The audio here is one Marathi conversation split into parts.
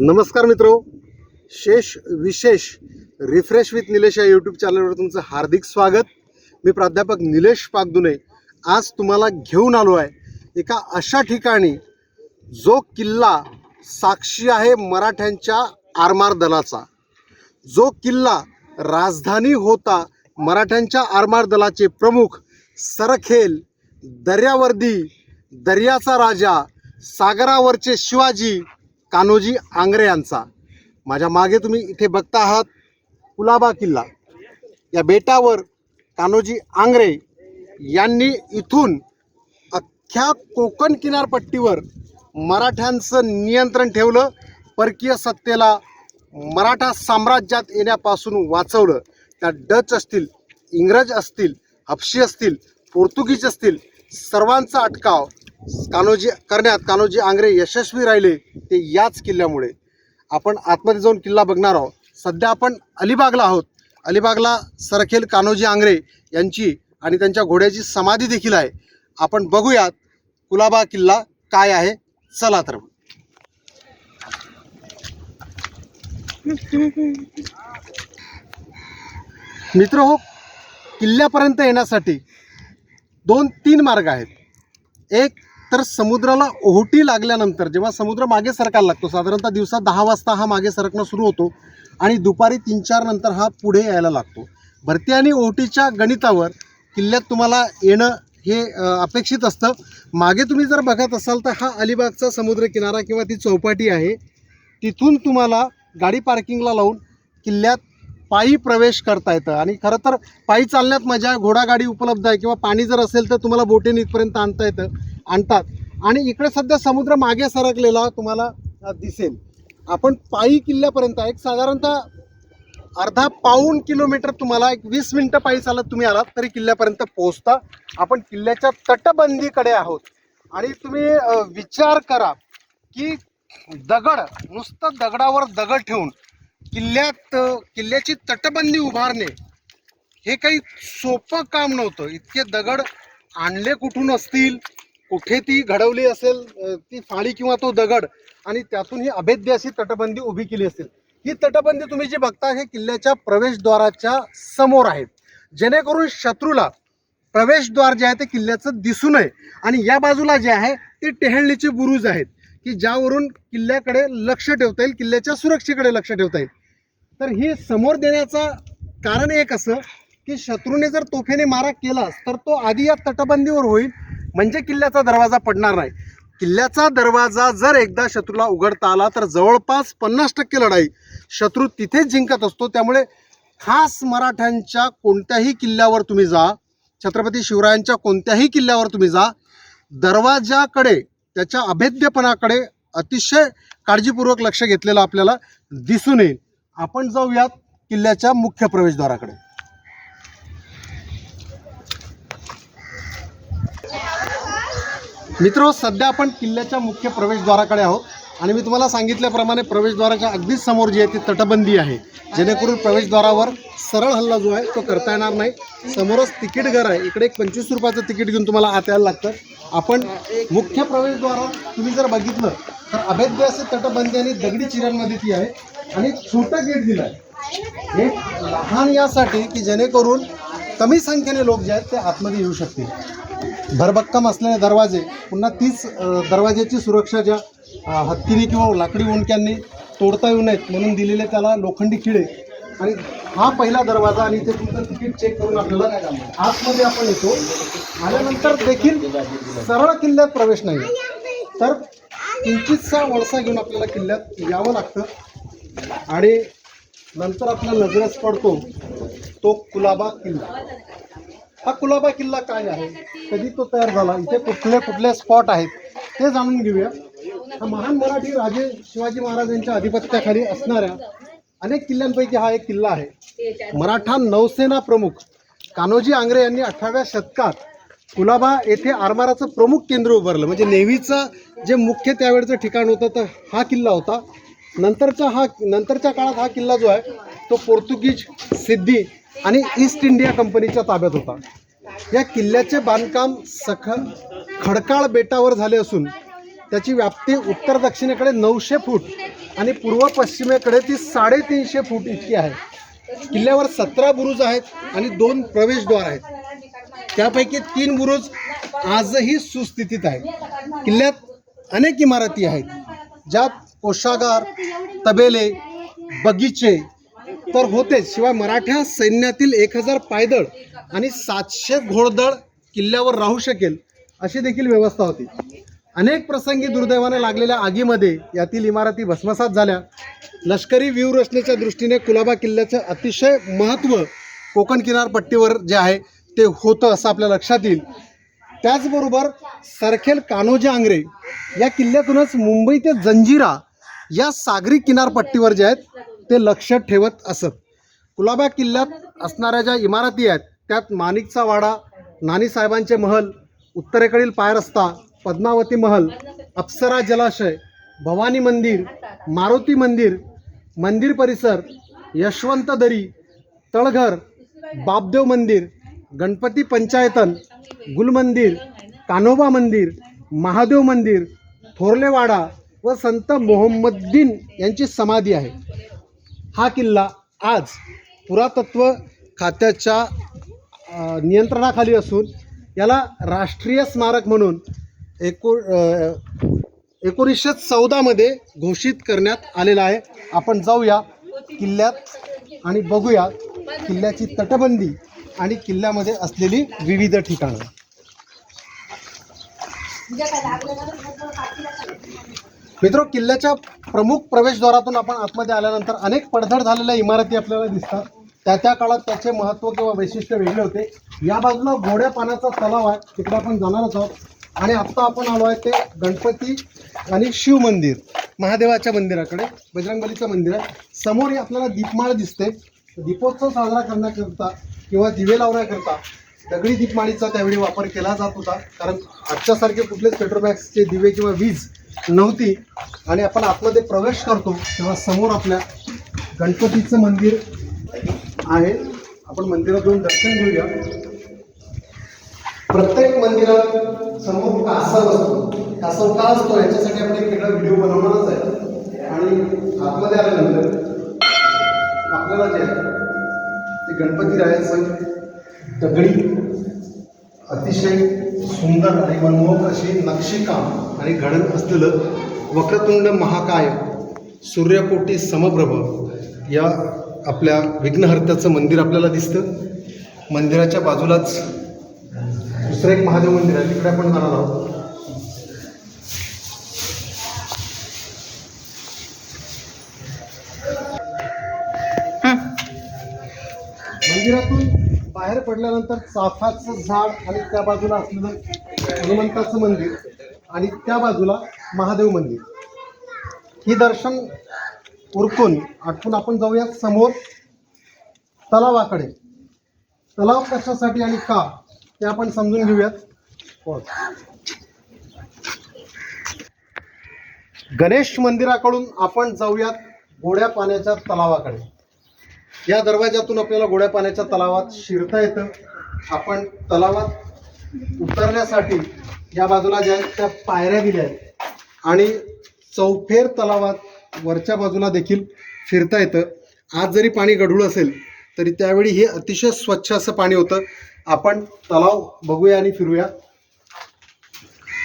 नमस्कार मित्रो. शेष विशेष रिफ्रेश विथ निलेश या यूट्यूब चॅनलवर तुमचं हार्दिक स्वागत. मी प्राध्यापक निलेश पागदुने आज तुम्हाला घेऊन आलो आहे एका अशा ठिकाणी जो किल्ला साक्षी आहे मराठ्यांच्या आरमार दलाचा. जो किल्ला राजधानी होता मराठ्यांच्या आरमार दलाचे प्रमुख सरखेल दर्यावर्दी दर्याचा राजा सागरावरचे शिवाजी कान्होजी आंग्रे यांचा. माझ्या मागे तुम्ही इथे बघता आहात कुलाबा किल्ला. या बेटावर कान्होजी आंग्रे यांनी इथून अख्ख्या कोकण किनारपट्टीवर मराठ्यांचं नियंत्रण ठेवलं परकीय सत्तेला मराठा साम्राज्यात येण्यापासून वाचवलं. त्या डच असतील इंग्रज असतील हपशी असतील पोर्तुगीज असतील सर्वांचा अटकाव. कान्होजी करण्यात कान्होजी आंग्रे यशस्वी राहिले ते याच किल्ल्यामुळे. आपण आतमध्ये जाऊन किल्ला बघणार आहोत. सध्या आपण अलिबागला आहोत. अलिबागला सरखेल कान्होजी आंग्रे यांची आणि त्यांच्या घोड्याची समाधी देखील आहे. आपण बघूयात कुलाबा किल्ला काय आहे. चला तर. मित्र हो किल्ल्यापर्यंत येण्यासाठी दोन तीन मार्ग आहेत. एक तर समुद्राला ओहोटी लागल्यानंतर जेव्हा समुद्र मागे सरकायला लागतो साधारणतः दिवसा दहा वाजता हा मागे सरकणं सुरू होतो आणि दुपारी तीन चार नंतर हा पुढे यायला लागतो. भरती आणि ओहोटीच्या गणितावर किल्ल्यात तुम्हाला येणं हे अपेक्षित असतं. मागे तुम्ही जर बघत असाल तर हा अलिबागचा समुद्र किनारा किंवा ती चौपाटी आहे. तिथून तुम्हाला गाडी पार्किंगला लावून किल्ल्यात पायी प्रवेश करता येतं. आणि खरं तर पायी चालण्यात मजा घोडागाडी उपलब्ध आहे किंवा पाणी जर असेल तर तुम्हाला बोटीने इथपर्यंत आणता येतं. आणतात. आणि इकडे सध्या समुद्र मागे सरकलेला तुम्हाला दिसेल. आपण पायी किल्ल्यापर्यंत एक साधारणतः अर्धा पाऊण किलोमीटर तुम्हाला एक वीस मिनटं पायी चालत तुम्ही आलात तरी किल्ल्यापर्यंत पोहोचता. आपण किल्ल्याच्या तटबंदीकडे आहोत. आणि तुम्ही विचार करा की दगड नुसतं दगडावर दगड ठेवून किल्ल्यात किल्ल्याची तटबंदी उभारणे हे काही सोपं काम नव्हतं. इतके दगड आणले कुठून असतील? कुठे ती घडवली असेल ती फाळी किंवा तो दगड आणि त्यातून ही अभेद्य अशी तटबंदी उभी केली असेल ही तटबंदी तुम्ही जी बघता हे किल्ल्याच्या प्रवेशद्वाराच्या समोर आहेत. जेणेकरून शत्रूला प्रवेशद्वार जे आहे ते किल्ल्याचं दिसू नये. आणि या बाजूला जे आहे ते टेहळणीचे बुरुज आहेत की ज्यावरून किल्ल्याकडे लक्ष ठेवता येईल किल्ल्याच्या सुरक्षेकडे लक्ष ठेवता येईल. तर ही समोर देण्याचं कारण एक असं की शत्रूने जर तोफेने मारा केलास तर तो आधी या तटबंदीवर होईल म्हणजे किल्ल्याचा दरवाजा पडणार नाही. किल्ल्याचा दरवाजा जर एकदा शत्रूला उघडता आला तर जवळपास पन्नास टक्के लढाई शत्रू तिथेच जिंकत असतो. त्यामुळे खास मराठ्यांच्या कोणत्याही किल्ल्यावर तुम्ही जा छत्रपती शिवरायांच्या कोणत्याही किल्ल्यावर तुम्ही जा दरवाजाकडे त्याच्या अभेद्यपणाकडे अतिशय काळजीपूर्वक लक्ष घेतलेलं आपल्याला दिसून येईल. आपण जाऊयात किल्ल्याच्या मुख्य प्रवेशद्वाराकडे. मित्र सध्या आपण किल्ल्याच्या मुख्य प्रवेशद्वाराकडे आहोत आणि मी तुम्हाला सांगितल्याप्रमाणे प्रवेशद्वाराच्या अगदीच समोर जी आहे ती तटबंदी आहे. जेणेकरून प्रवेशद्वारावर सरळ हल्ला जो आहे तो करता येणार नाही. समोरच तिकीट घर आहे. इकडे एक पंचवीस रुपयाचं तिकीट घेऊन तुम्हाला आत यायला लागतं. आपण मुख्य प्रवेशद्वारात तुम्ही जर बघितलं तर अभेद्य असे तटबंदी आणि दगडी चिऱ्यांमध्ये ती आहे. आणि छोटं गेट दिलं आहे हे लहान यासाठी की जेणेकरून कमी संख्येने लोक जे आहेत ते आतमध्ये येऊ शकतील. भरभक्कम असलेले दरवाजे पुन्हा तीच दरवाज्याची सुरक्षा ज्या हत्तीने किंवा लाकडी उंडक्यांनी तोडता येऊ नयेत म्हणून दिलेले त्याला लोखंडी खिळे. आणि हा पहिला दरवाजा आणि इथे तुमचं तिकीट चेक करून आपल्याला आतमध्ये आपण येतो. आल्यानंतर देखील सरळ किल्ल्यात प्रवेश नाही. तर किंचितसा वळसा घेऊन आपल्याला किल्ल्यात यावं लागतं. आणि नंतर आपल्या नजरेस पडतो. तो कुलाबा किल्ला. हा कुलाबा किल्ला काय आहे? कधी तो तयार झाला? इथे कुठले कुठले स्पॉट आहेत? ते जाणून घेऊया. हा महान मराठी राजे शिवाजी महाराजांच्या अधिपत्याखाली असणाऱ्या अनेक किल्ल्यांपैकी हा एक किल्ला आहे. मराठा नौसेना प्रमुख कान्होजी आंग्रे यांनी अठराव्या शतकात कुलाबा येथे आरमाराचं प्रमुख केंद्र उभारलं. म्हणजे नेव्हीचं जे मुख्य त्यावेळचं ठिकाण होतं तर हा किल्ला होता. नंतरचा हा नंतरच्या काळात हा किल्ला जो आहे तो पोर्तुगीज सिद्धी आणि ईस्ट इंडिया कंपनीच्या ताब्यात होता. या किल्ल्याचे बांधकाम सख खडकाळ बेटावर झाले असून त्याची व्याप्ती उत्तर दक्षिणेकडे नऊशे फूट आणि पूर्व पश्चिमेकडे ती साडेतीनशे फूट इतकी आहे. किल्ल्यावर सतरा बुरुज आहेत आणि दोन प्रवेशद्वार आहेत. त्यापैकी तीन बुरुज आजही सुस्थितीत आहेत. किल्ल्यात अनेक इमारती आहेत ज्यात कोशागार तबेले बगीचे तर होतेच. शिवाय मराठा सैन्यातील एक हजार पायदळ आणि सातशे घोडदळ किल्ल्यावर राहू शकेल अशी देखील व्यवस्था होती. अनेक प्रसंगी दुर्दैवाने लागलेल्या आगीमध्ये यातील इमारती भस्मसात झाल्या. लष्करी व्यूहरचनेच्या दृष्टीने कुलाबा किल्ल्याचं अतिशय महत्त्व कोकण किनारपट्टीवर जे आहे ते होतं असं आपल्या लक्षात येईल. त्याचबरोबर सरखेल कान्होजी आंग्रे या किल्ल्यातूनच मुंबई ते जंजिरा या सागरी किनारपट्टीवर जे आहेत ते लक्ष ठेवत असत. कुलाबा किल्ल्यात असणाऱ्या ज्या इमारती आहेत त्यात माणिकचा वाडा नानीसाहेबांचे महल उत्तरेकडील पायरस्ता पद्मावती महल अप्सरा जलाशय भवानी मंदिर मारुती मंदिर मंदिर परिसर यशवंत दरी तळघर बापदेव मंदिर गणपती पंचायतन गुलमंदिर कान्होबा मंदिर महादेव मंदिर थोरलेवाडा व संत मोहम्मद्दीन यांची समाधी आहे. हा किल्ला आज पुरातत्व खात्याच्या नियंत्रणाखाली असून याला राष्ट्रीय स्मारक म्हणून एको एकोणीसशे चौदामध्ये घोषित करण्यात आलेला आहे. आपण जाऊया किल्ल्यात आणि बघूया किल्ल्याची तटबंदी आणि किल्ल्यामध्ये असलेली विविध ठिकाणं. मित्र किल्ल्याच्या प्रमुख प्रवेशद्वारातून आपण आतमध्ये आल्यानंतर अनेक पडझड झालेल्या इमारती आपल्याला दिसतात. त्या त्या काळात त्याचे महत्त्व किंवा वैशिष्ट्य वेगळे होते. या बाजूला गोड्या पाण्याचा तलाव आहे. तिकडे आपण जाणारच आहोत. आणि आत्ता आपण आलो आहे ते गणपती आणि शिव मंदिर. महादेवाच्या मंदिराकडे बजरंगबलीचं मंदिर आहे. समोर ही आपल्याला दीपमाळ दिसते. दीपोत्सव साजरा करण्याकरता किंवा दिवे लावण्याकरता दगडी दीपमाळीचा त्यावेळी वापर केला जात होता. कारण आजच्यासारखे कुठलेच पेट्रोमॅक्सचे दिवे किंवा वीज नव्हती आणि आपण आतमध्ये प्रवेश करतो तेव्हा समोर आपल्या गणपतीचं मंदिर आहे. आपण मंदिरात जाऊन दर्शन घेऊया. प्रत्येक मंदिरात समोर कासव असतो. कासव का असतो? याच्यासाठी आपण एक वेगळा व्हिडिओ बनवणारच आहे. आणि आतमध्ये आल्यानंतर आपल्याला जे आहे ते गणपती राहायचं दगडी अतिशय सुंदर आणि मनमोहक अशी नक्षीकाम आणि घडण असलेलं वक्रतुंड महाकाय सूर्यकोटी समप्रभ या आपल्या विघ्नहर्त्याचं मंदिर आपल्याला दिसतं. मंदिराच्या बाजूलाच दुसरं एक महादेव मंदिर आहे. तिकडे आपण जाणार आहोत. मंदिरातून बाहेर पडल्यानंतर चाफाचं झाड आणि त्या बाजूला असलेलं हनुमंताचं मंदिर. आणि त्या बाजूला महादेव मंदिर. ही दर्शन उरकून आटपून आपण जाऊया समोर तलावाकडे. तलाव कशासाठी आणि का ते आपण समजून घेऊयात. हो. गणेश मंदिराकडून आपण जाऊयात गोड्या पाण्याच्या तलावाकडे. या दरवाजातून आपल्याला गोड्या पाण्याच्या तलावात शिरता येतं. आपण तलावात उतरण्यासाठी या बाजूला ज्या आहेत त्या पायऱ्या दिल्या आहेत. आणि चौफेर तलावात वरच्या बाजूला देखील फिरता येतं. आज जरी पाणी गढूळ असेल तरी त्यावेळी हे अतिशय स्वच्छ असं पाणी होतं. आपण तलाव बघूया आणि फिरूया.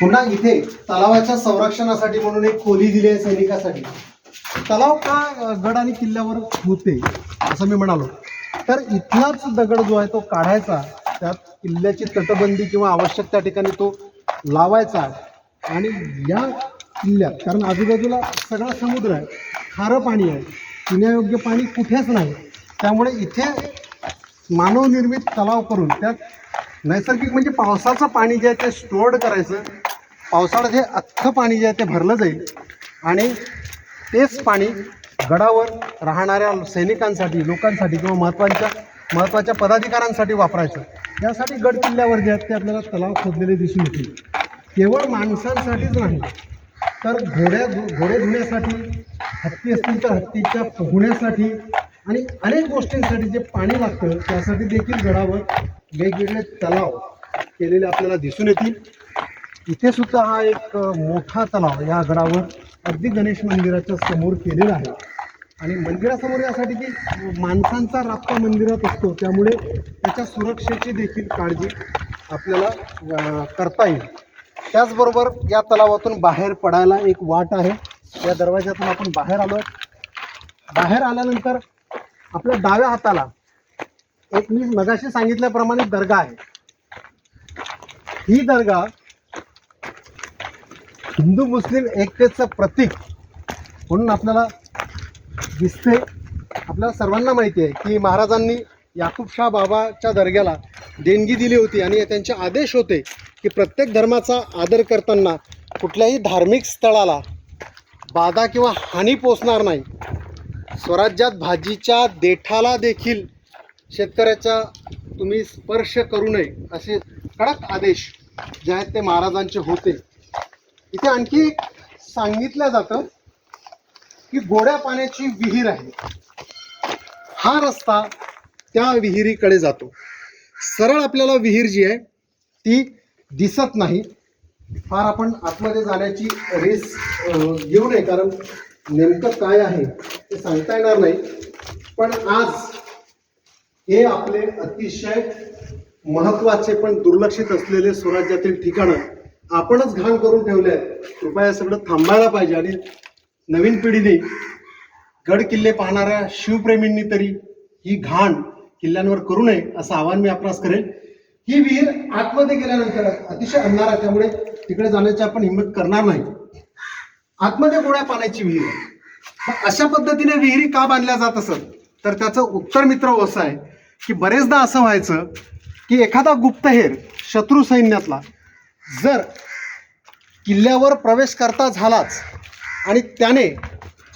पुन्हा इथे तलावाच्या संरक्षणासाठी म्हणून एक खोली दिली आहे सैनिकासाठी. तलाव का गड आणि किल्ल्यावर होते असं मी म्हणालो. तर इथलाच दगड जो आहे तो काढायचा त्यात किल्ल्याची तटबंदी किंवा आवश्यक त्या ठिकाणी तो लावायचा आणि या किल्ल्यात कारण आजूबाजूला सगळा समुद्र आहे खारं पाणी आहे पिण्यायोग्य पाणी कुठेच नाही. त्यामुळे इथे मानवनिर्मित तलाव करून त्यात नैसर्गिक म्हणजे पावसाचं पाणी जे आहे ते स्टोअर्ड करायचं पावसाळ्यात हे अख्खं पाणी जे आहे ते भरलं जाईल आणि तेच पाणी गडावर राहणाऱ्या सैनिकांसाठी लोकांसाठी किंवा महत्त्वाच्या महत्त्वाच्या पदाधिकाऱ्यांसाठी वापरायचं. यासाठी गड किल्ल्यावर जे आहेत ते आपल्याला तलाव खोदलेले दिसून येतील. केवळ माणसांसाठीच नाही तर घोड्या घोडे धुण्यासाठी हत्ती असतील तर हत्तीच्या पोहण्यासाठी आणि अनेक गोष्टींसाठी जे पाणी लागतं त्यासाठी देखील गडावर वेगवेगळे तलाव केलेले आपल्याला दिसून येतील. इथे सुद्धा हा एक मोठा तलाव या गडावर अगदी गणेश मंदिराच्या समोर केलेला आहे. आणि मंदिरासमोर यासाठी की माणसांचा राबता मंदिरात असतो त्यामुळे त्याच्या सुरक्षेची देखील काळजी आपल्याला करता येईल. त्याचबरोबर या तलावातून बाहेर पडायला एक वाट आहे. या दरवाज्यातून आपण बाहेर आलो बाहेर आल्यानंतर आपल्या डाव्या हाताला एक मी मगाशी सांगितल्याप्रमाणे दर्गा आहे. ही दर्गा हिंदू मुस्लिम एकतेचं प्रतीक म्हणून आपल्याला दिसते. आपल्या सर्वांना माहिती आहे की महाराजांनी याकूबशाह बाबाच्या दर्ग्याला देणगी दिली होती आणि त्यांचे आदेश होते की प्रत्येक धर्माचा आदर करताना कुठल्याही धार्मिक स्थळाला बाधा किंवा हानी पोचणार नाही. स्वराज्यात भाजीच्या देठाला देखील शेतकऱ्याचा तुम्ही स्पर्श करू नये असे कडक आदेश जे आहेत ते महाराजांचे होते. इथे आणखी सांगितलं जातं की गोड्या पाण्याची विहीर आहे. हा रस्ता त्या विहिरीकडे जातो. सरळ आपल्याला विहीर जी आहे ती दिसत नाही. फार आपण आतमध्ये जाण्याची रेस घेऊ नये कारण नेमकं काय आहे ते सांगता येणार नाही. पण आज हे आपले अतिशय महत्त्वाचे पण दुर्लक्षित असलेले स्वराज्यातील ठिकाणं आपणच घाण करून ठेवले आहेत. कृपया सगळं थांबायला पाहिजे आणि नवीन पिढीने गड किल्ले पाहणाऱ्या शिवप्रेमींनी तरी ही घाण किल्ल्यांवर करू नये असं आवाहन मी आपणास करेल. ही विहीर आतमध्ये गेल्यानंतर अतिशय अंधार आहे. त्यामुळे तिकडे जाण्याची आपण हिंमत करणार नाही. आतमध्ये गोळ्या पाण्याची विहीर अशा पद्धतीने विहिरी का बांधल्या जात असत? तर त्याचं उत्तर मित्र असं आहे की बरेचदा असं व्हायचं की एखादा गुप्तहेर शत्रू सैन्यातला जर किल्ल्यावर प्रवेश करता झालाच आणि त्याने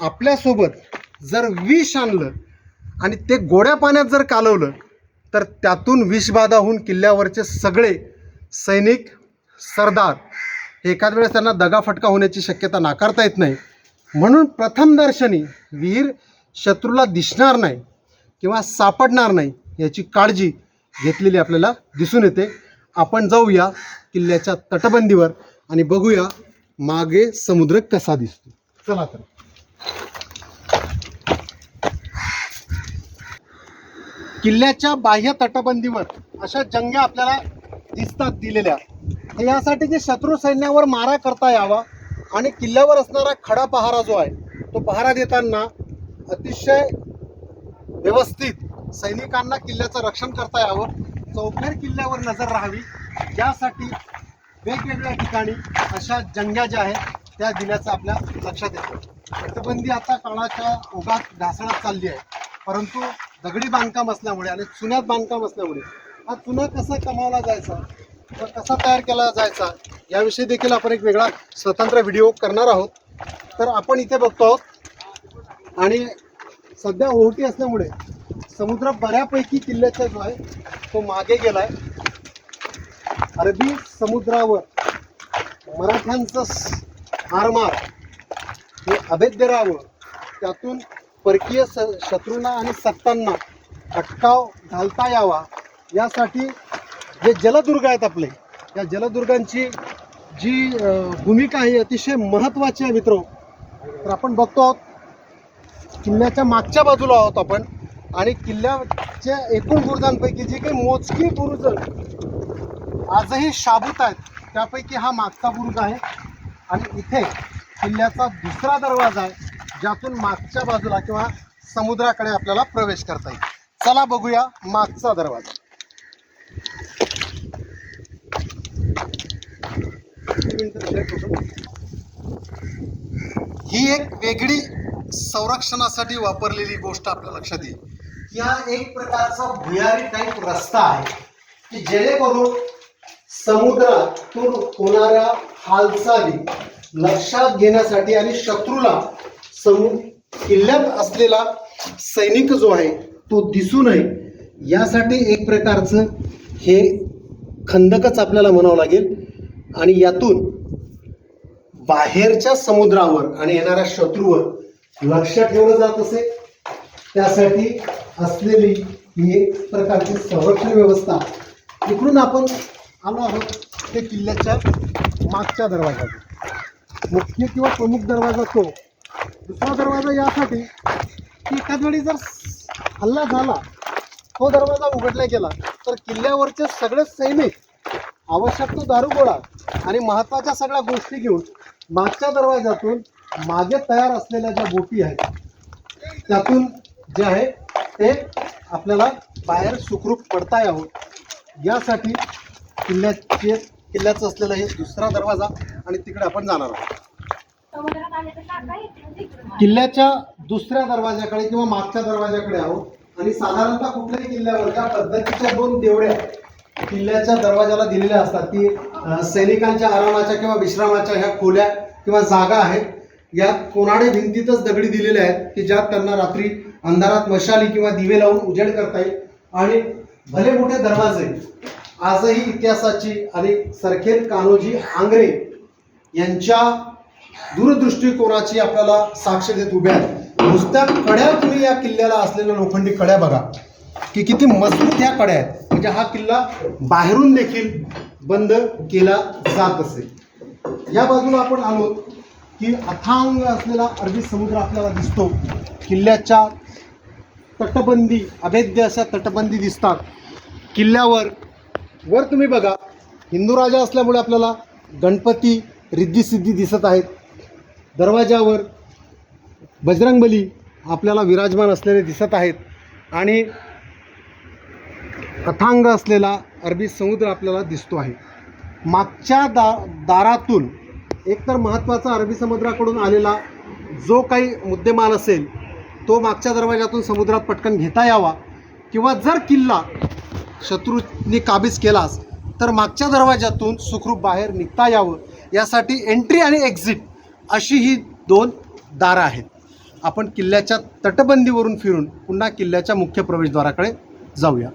आपल्यासोबत जर विष आणलं आणि ते गोड्या पाण्यात जर कालवलं तर त्यातून विषबाधा होऊन किल्ल्यावरचे सगळे सैनिक सरदार हे एखाद वेळेस त्यांना दगाफटका होण्याची शक्यता नाकारता येत नाही. म्हणून प्रथमदर्शनी विहीर शत्रूला दिसणार नाही किंवा सापडणार नाही याची काळजी घेतलेली आपल्याला दिसून येते. आपण जाऊया किल्ल्याच्या तटबंदीवर आणि बघूया मागे समुद्र कसा दिसतो? चला तर. किल्ल्याच्या बाह्य तटबंदीवर अशा जंग्या आपल्याला दिसतात दिलेल्या. यासाठी की शत्रू सैन्यावर मारा करता यावा आणि किल्ल्यावर असणारा खडा पहारा जो आहे तो पहारा देताना अतिशय व्यवस्थित सैनिकांना किल्ल्याचं रक्षण करता यावं. चौफेर किल्ल्यावर नजर राहावी. यासाठी वेगवेगळ्या ठिकाणी अशा जंग्या ज्या आहेत त्या दिल्याचं आपल्या लक्षात येतं. तटबंदी आता काळाच्या ओघात ढासळत चालली आहे. परंतु दगडी बांधकाम असल्यामुळे आणि चुन्यात बांधकाम असल्यामुळे हा चुना कसा कमावला जायचा व कसा तयार केला जायचा याविषयी देखील आपण एक वेगळा स्वतंत्र व्हिडिओ करणार आहोत. तर आपण इथे बघतो आहोत. आणि सध्या ओहोटी असल्यामुळे समुद्र बऱ्यापैकी किल्ल्याचा जो आहे तो मागे गेला आहे अरबी समुद्रावर मराठ्यांचं स- आरमार हे अभेद्य राहावं त्यातून परकीय स शत्रूंना आणि सत्तांना अटकाव घालता यावा. यासाठी जे जलदुर्ग आहेत आपले या जलदुर्गांची जी भूमिका आहे अतिशय महत्त्वाची आहे मित्र. तर आपण बघतो आहोत किल्ल्याच्या मागच्या बाजूला आहोत आपण. आणि किल्ल्याच्या एकूण बुरुजांपैकी जी काही मोजकी बुरुजं आजही शाबूत आहेत. त्यापैकी हा मागचा बुरुज आहे. आणि इथे किल्ल्याचा दुसरा दरवाजा आहे ज्यातून मागच्या बाजूला किंवा समुद्राकडे आपल्याला प्रवेश करता येईल. चला बघूया मागचा दरवाजा. ही एक वेगळी संरक्षणासाठी वापरलेली गोष्ट आपल्या लक्षात येईल. या एक प्रकारचा भुयारी टाईप रस्ता आहे की जेणेकरून समुद्रातून होणाऱ्या हालचाली लक्षात घेण्यासाठी आणि शत्रूला समु किल्ल्यात असलेला सैनिक जो आहे तो दिसू नये. यासाठी एक प्रकारचं हे खंदकच आपल्याला म्हणावं लागेल. आणि यातून बाहेरच्या समुद्रावर आणि येणाऱ्या शत्रूवर लक्ष ठेवलं जात असे. त्यासाठी असलेली ही एक प्रकारची संरक्षण व्यवस्था. इकडून आपण आलो आहोत ते किल्ल्याच्या मागच्या दरवाजातून मुख्य किंवा प्रमुख दरवाजा तो. दुसरा दरवाजा यासाठी की एखाद वेळी जर हल्ला झाला तो दरवाजा उघडला गेला तर किल्ल्यावरचे सगळे सैनिक आवश्यक तो दारुगोळा आणि महत्त्वाच्या सगळ्या गोष्टी घेऊन मागच्या दरवाजातून मागे तयार असलेल्या ज्या बोटी आहेत त्यातून जे आहे ते आपल्याला बाहेर सुखरूप पडता यावं यासाठी किल्ल्याचे किल्ल्याचा असलेला हे दुसरा दरवाजा आणि तिकडे आपण जाणार आहोत. किल्ल्याच्या दुसऱ्या दरवाजाकडे किंवा मागच्या दरवाजाकडे आहोत. आणि साधारणतः कुठल्याही किल्ल्यावरच्या पद्धतीच्या दोन देवड्या किल्ल्याच्या दरवाजाला दिलेल्या असतात. की सैनिकांच्या आरामाच्या किंवा विश्रामाच्या ह्या खोल्या किंवा जागा आहेत. या कोणाडे भिंतीतच दगडी दिलेल्या आहेत की ज्यात त्यांना रात्री अंधारात मशाली किंवा दिवे लावून उजेड करता येईल. आणि भले मोठे दरवाजे आजही इतिहासाची आणि सरखेल कान्होजी आंग्रे यांच्या दूरदृष्टिकोनाची आपल्याला साक्ष देत उभ्या आहेत. नुसत्या कड्या तुम्ही या किल्ल्याला असलेल्या लोखंडी कड्या बघा. की किती मजबूत ह्या कड्या आहेत. म्हणजे हा किल्ला बाहेरून देखील बंद केला जात असेल. या बाजूला आपण आलो की अथांग असलेला अरबी समुद्र आपल्याला दिसतो. किल्ल्याच्या तटबंदी अभेद्य अशा तटबंदी दिसतात. किल्ल्यावर वर तुम्ही बघा हिंदू राजा असल्यामुळे आपल्याला गणपती रिद्धिसिद्धी दिसत आहेत. दरवाजावर बजरंगबली आपल्याला विराजमान असलेले दिसत आहेत. आणि अथांग असलेला अरबी समुद्र आपल्याला दिसतो आहे. मागच्या दा दारातून एकतर महत्त्वाचा अरबी समुद्राकडून आलेला जो काही मुद्देमाल असेल तो मागच्या दरवाजातून समुद्रात पटकन घेता यावा. किंवा जर किल्ला शत्रूने काबीज केलास तर मागच्या दरवाजातून सुखरूप बाहेर निघता यावं. यासाठी एंट्री आणि एक्झिट अशी ही दोन दारं आहेत. आपण किल्ल्याच्या तटबंदीवरून फिरून पुन्हा किल्ल्याच्या मुख्य प्रवेशद्वाराकडे जाऊया.